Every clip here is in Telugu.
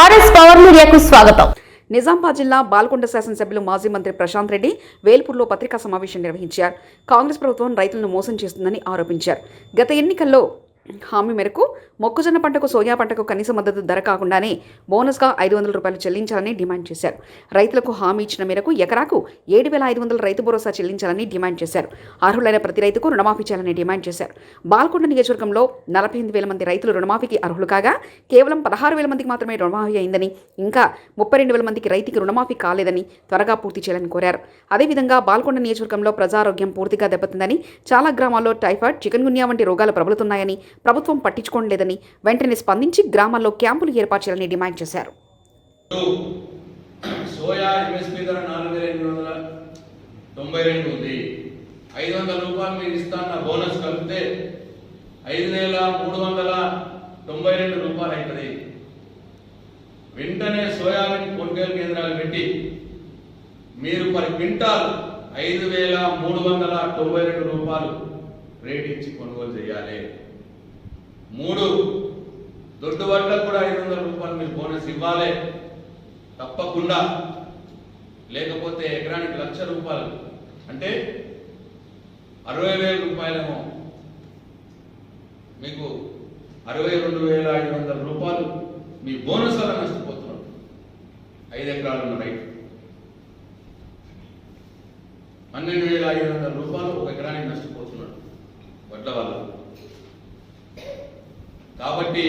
ఆర్ఎస్ పవర్ మీడియాకు స్వాగతం. నిజామాబాద్ జిల్లా బాల్కొండ శాసనసభ్యులు మాజీ మంత్రి ప్రశాంత్ రెడ్డి వేల్పూర్లో పత్రికా సమావేశం నిర్వహించారు. కాంగ్రెస్ ప్రభుత్వం రైతులను మోసం చేస్తుందని ఆరోపించారు. గత ఎన్నికల్లో హామీ మేరకు మొక్కజొన్న పంటకు సోయా పంటకు కనీస మద్దతు ధర కాకుండానే బోనస్గా ఐదు వందల రూపాయలు చెల్లించాలని డిమాండ్ చేశారు. రైతులకు హామీ ఇచ్చిన మేరకు ఎకరాకు ఏడు వేల ఐదు వందల రైతు భరోసా చెల్లించాలని డిమాండ్ చేశారు. అర్హులైన ప్రతి రైతుకు రుణమాఫీ చేయాలని డిమాండ్ చేశారు. బాల్కొండ నియోజకవర్గంలో నలభై ఎనిమిది వేల మంది రైతులు రుణమాఫీకి అర్హులు కాగా కేవలం పదహారు వేల మందికి మాత్రమే రుణమాఫీ అయిందని ఇంకా ముప్పై రెండు వేల మందికి రైతుకి రుణమాఫీ కాలేదని త్వరగా పూర్తి చేయాలని కోరారు. అదేవిధంగా బాల్కొండ నియోజకవర్గంలో ప్రజారోగ్యం పూర్తిగా దెబ్బతిందని చాలా గ్రామాల్లో టైఫాయిడ్ చికెన్ గున్యా వంటి రోగాలు ప్రబలుతున్నాయని ప్రభుత్వం పట్టించుకోవడం లేదని వెంటనే స్పందించి గ్రామాల్లో క్యాంపులు ఏర్పాటు చేయాలని డిమాండ్ చేశారు. సోయా ఎంఎస్పీ ధర నాలుగు వేల ఎనిమిది వందల తొంభై రెండు ఉంది. ఐదు వందల రూపాయలు మీరు ఇస్తాన్న బోనస్ కలిపితే ఐదు వేల మూడు వందల తొంభై రెండు రూపాయలు అవుతుంది. వెంటనే సోయాబీన్ కొనుగోలు కేంద్రాలు పెట్టి మీరు పర్ క్వింటాల్ ఐదు వేల మూడు వందల తొంభై రెండు రూపాయలు రేట్ ఇచ్చి కొనుగోలు చేయాలి. మూడు. దొడ్డు వడ్లకు కూడా ఐదు వందల రూపాయలు మీరు బోనస్ ఇవ్వాలి. తప్పకుండా. లేకపోతే ఎకరానికి లక్ష రూపాయలు. అంటే అరవై వేల రూపాయలేమో మీకు అరవై రెండు వేల ఐదు వందల రూపాయలు మీ బోనస్ వల్ల నష్టపోతున్నారు. ఐదు ఎకరాలు ఉన్న రైతు. పన్నెండు వేల ఐదు వందల రూపాయలు ఒక ఎకరానికి నష్టపోతున్నాడు వడ్ల వల్ల. కాబట్టి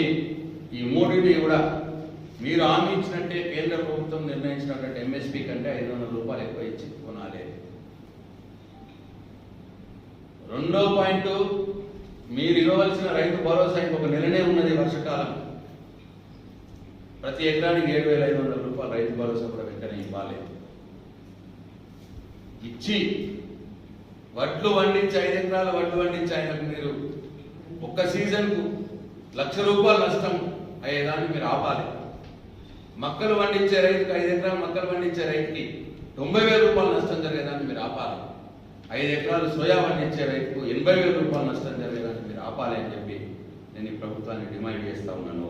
ఈ మూడింటిని కూడా మీరు హామీ ఇచ్చినట్టే కేంద్ర ప్రభుత్వం నిర్ణయించినటువంటి ఎంఎస్పీ కంటే ఐదు వందల రూపాయలు ఎక్కువ ఇచ్చి కొనాలి. రెండో పాయింట్ మీరు ఇవ్వవలసిన రైతు భరోసా ఇంకొక నెలనే ఉన్నది వర్షకాలం. ప్రతి ఎకరానికి ఏడు వేల ఐదు వందల రూపాయలు రైతు భరోసా కూడా వెంటనే ఇవ్వాలి. ఇచ్చి వడ్లు పండించి ఐదు ఎకరాల వడ్లు పండించి ఆయనకు మీరు ఒక్క సీజన్కు లక్ష రూపాయలు నష్టం అయ్యేదాన్ని మీరు ఆపాలి. మక్కలు పండించే రైతుకి ఐదు ఎకరాలు మక్కలు పండించే రైతుకి తొంభై వేల రూపాయలు నష్టం జరిగేదాన్ని మీరు ఆపాలి. ఐదు ఎకరాలు సోయా పండించే రైతుకు ఎనభై వేల రూపాయలు నష్టం జరిగేదాన్ని మీరు ఆపాలి అని చెప్పి నేను ఈ ప్రభుత్వాన్ని డిమాండ్ చేస్తా ఉన్నాను.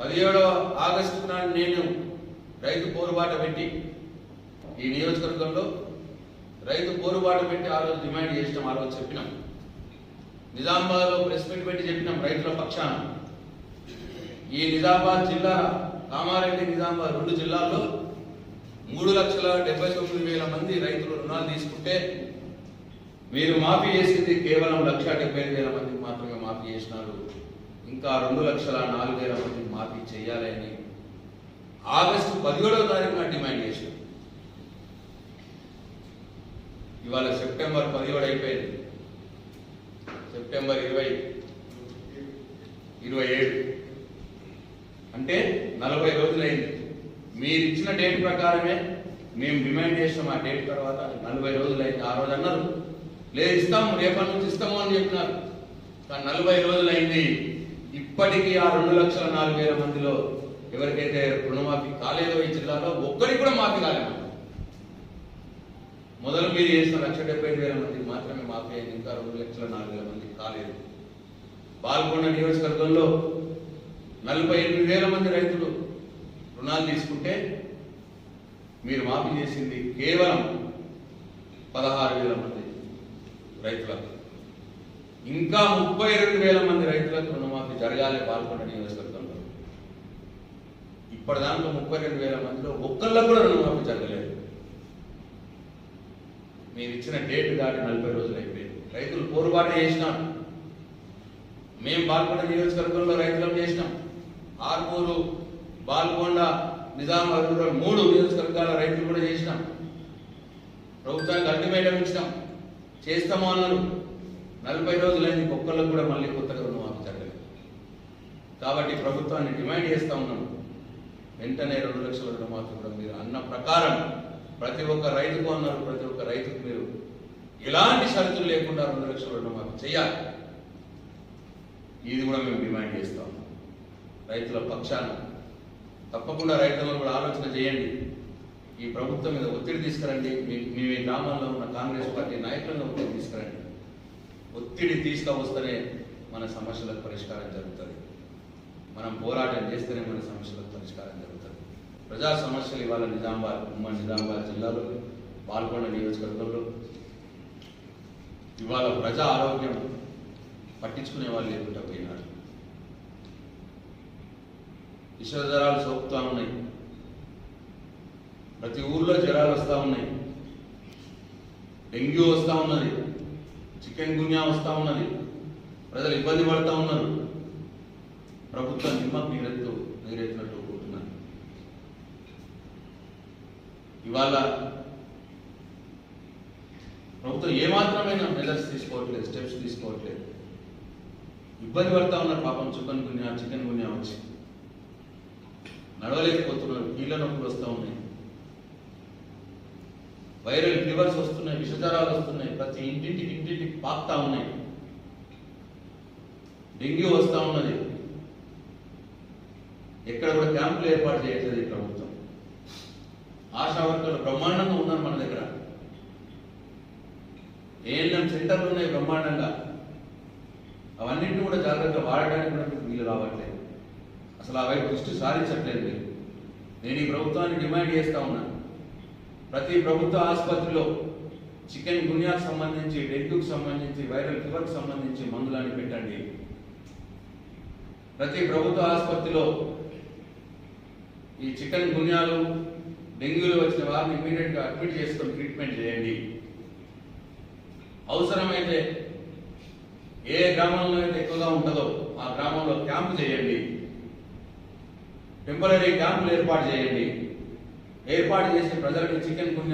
పదిహేడవ ఆగస్టు నాడు నేను రైతు పోరుబాట పెట్టి ఈ నియోజకవర్గంలో రైతు పోరుబాటు పెట్టి ఆ రోజు డిమాండ్ చేసినాం ఆ రోజు చెప్పినాం. నిజామాబాద్లో ప్రెస్ మీట్ పెట్టి చెప్పినాం రైతుల పక్షాన. ఈ నిజామాబాద్ జిల్లా కామారెడ్డి నిజామాబాద్ రెండు జిల్లాల్లో మూడు లక్షల డెబ్బై తొమ్మిది వేల మంది రైతులు రుణాలు తీసుకుంటే మీరు మాఫీ చేసింది కేవలం లక్ష డెబ్బై ఐదు వేల మందికి మాత్రమే మాఫీ చేసినారు. ఇంకా రెండు లక్షల నాలుగు వేల మందికి మాఫీ చేయాలని ఆగస్టు పదిహేడవ తారీఖున డిమాండ్ చేసినాం. ఇవాళ సెప్టెంబర్ పదిహేడు అయిపోయింది. సెప్టెంబర్ ఇరవై ఇరవై ఏడు. అంటే నలభై రోజులైంది. మీరు ఇచ్చిన డేట్ ప్రకారమే మేము డిమాండ్ చేసినాం ఆ డేట్ తర్వాత. నలభై రోజులైంది. ఆ రోజు అన్నారు లేదు ఇస్తాము రేపటి నుంచి ఇస్తాము అని చెప్పినారు. కానీ నలభై రోజులైంది. ఇప్పటికీ ఆ రెండు లక్షల నాలుగు వేల మందిలో ఎవరికైతే రుణమాఫీ కాలేదో ఈ జిల్లాలో ఒక్కరికి కూడా మాఫీ కాలేదు. మొదలు మీరు చేసిన లక్ష డెబ్బై వేల మందికి మాత్రమే మాఫీ అయింది. ఇంకా రెండు లక్షల నాలుగు వేల మంది కాలేదు. పాల్గొన్న నియోజకవర్గంలో నలభై ఎనిమిది వేల మంది రైతులు రుణాలు తీసుకుంటే మీరు మాఫీ చేసింది కేవలం పదహారు వేల మంది రైతులకు. ఇంకా ముప్పై రెండు వేల మంది రైతులకు రుణమాఫీ జరగాలి పాల్గొన్న నియోజకవర్గంలో. ఇప్పటిదాంట్లో ముప్పై రెండు వేల మందిలో ఒక్కళ్ళకు కూడా రుణమాఫీ జరగలేదు. మీరు ఇచ్చిన డేట్ దాటి నలభై రోజులు అయిపోయింది. రైతులు పోరుబాటు చేసినాం మేము బాల్కొండ నియోజకవర్గంలో రైతులను చేసినాం. ఆర్మూరు బాల్కొండ నిజామాబాద్ మూడు నియోజకవర్గాల రైతులు కూడా చేసినాం. ప్రభుత్వానికి అల్టిమేటం ఇచ్చినాం. చేస్తాము అన్నారు. నలభై రోజులైంది ఒక్కళ్ళకు కూడా మళ్ళీ కొత్తగా రుణమాఫీ జరగలేదు. కాబట్టి ప్రభుత్వాన్ని డిమాండ్ చేస్తా ఉన్నాం. వెంటనే రెండు లక్షల రుణమాఫీ కూడా మీరు అన్న ప్రకారం ప్రతి ఒక్క రైతుకు అన్నారు ప్రతి ఒక్క రైతుకు మీరు ఎలాంటి షరతులు లేకుండా రెండు లక్షల రుణమాఫీ చేయాలి. ఇది కూడా మేము డిమాండ్ చేస్తాం. రైతుల పక్షాన తప్పకుండా రైతులను కూడా ఆలోచన చేయండి. ఈ ప్రభుత్వం మీద ఒత్తిడి తీసుకురండి. మీ- మీ గ్రామాల్లో ఉన్న కాంగ్రెస్ పార్టీ నాయకులను ఒత్తిడి తీసుకురండి. ఒత్తిడి తీసుకువస్తేనే మన సమస్యలకు పరిష్కారం జరుగుతుంది. మనం పోరాటం చేస్తేనే మన సమస్యలకు పరిష్కారం జరుగుతుంది. ప్రజా సమస్యలు ఇవాళ నిజామాబాద్ ఉమ్మడి నిజామాబాద్ జిల్లాలో పాల్గొండ నియోజకవర్గంలో. ఇవాళ ప్రజా ఆరోగ్యం పట్టించుకునే వాళ్ళు లేకుండా పోయినారు. విష జ్వరాలు సోపుతా ఉన్నాయి. ప్రతి ఊర్లో జ్వరాలు వస్తూ ఉన్నాయి. డెంగ్యూ వస్తూ ఉన్నది. చికెన్ గున్యా వస్తూ ఉన్నది. ప్రజలు ఇబ్బంది పడుతూ ఉన్నారు. ప్రభుత్వం నిమ్మకు నీరెత్తు నీరెత్తినట్టు ఇవాళ ప్రభుత్వం ఏమాత్రమైన మెజర్స్ తీసుకోవట్లేదు స్టెప్స్ తీసుకోవట్లేదు. ఇబ్బంది పడతా ఉన్నారు పాపం చికెన్ గున్యా చికెన్ గున్యా వచ్చి. నడవలేకపోతున్నారు కీళ్ళ నొప్పులు వస్తూ ఉన్నాయి. వైరల్ ఫీవర్స్ వస్తున్నాయి విషజ్వరాలు వస్తున్నాయి ప్రతి ఇంటింటికి ఇంటింటికి పాకుతా ఉన్నాయి. డెంగ్యూ వస్తూ ఉన్నది. ఎక్కడ కూడా క్యాంపులు ఏర్పాటు చేయట్లేదు ప్రభుత్వం. ఆశా వర్కర్లు బ్రహ్మాండంగా ఉన్నారు మన దగ్గర. ఏఎన్ఎం సెంటర్లు ఉన్నాయి బ్రహ్మాండంగా. అవన్నింటినీ కూడా జాగ్రత్తగా వాడడానికి కూడా వీలు రావట్లేదు. అసలు ఆ వైపు దృష్టి సారించట్లేదు మీరు. నేను ఈ ప్రభుత్వాన్ని డిమాండ్ చేస్తా ఉన్నాను ప్రతి ప్రభుత్వ ఆసుపత్రిలో చికెన్ గున్యాకు సంబంధించి డెంగ్యూకి సంబంధించి వైరల్ ఫీవర్కి సంబంధించి మందులని పెట్టండి. ప్రతి ప్రభుత్వ ఆసుపత్రిలో ఈ చికెన్ గున్యాలు డెంగ్యూలో వచ్చిన వారిని ఇమీడియట్గా అడ్మిట్ చేసుకొని ట్రీట్మెంట్ చేయండి. అవసరమైతే ఏ గ్రామంలో అయితే ఎక్కువగా ఉంటుందో ఆ గ్రామంలో క్యాంపు చేయండి. టెంపరీ క్యాంపులు ఏర్పాటు చేయండి. ఏర్పాటు చేసి ప్రజలకు చికెన్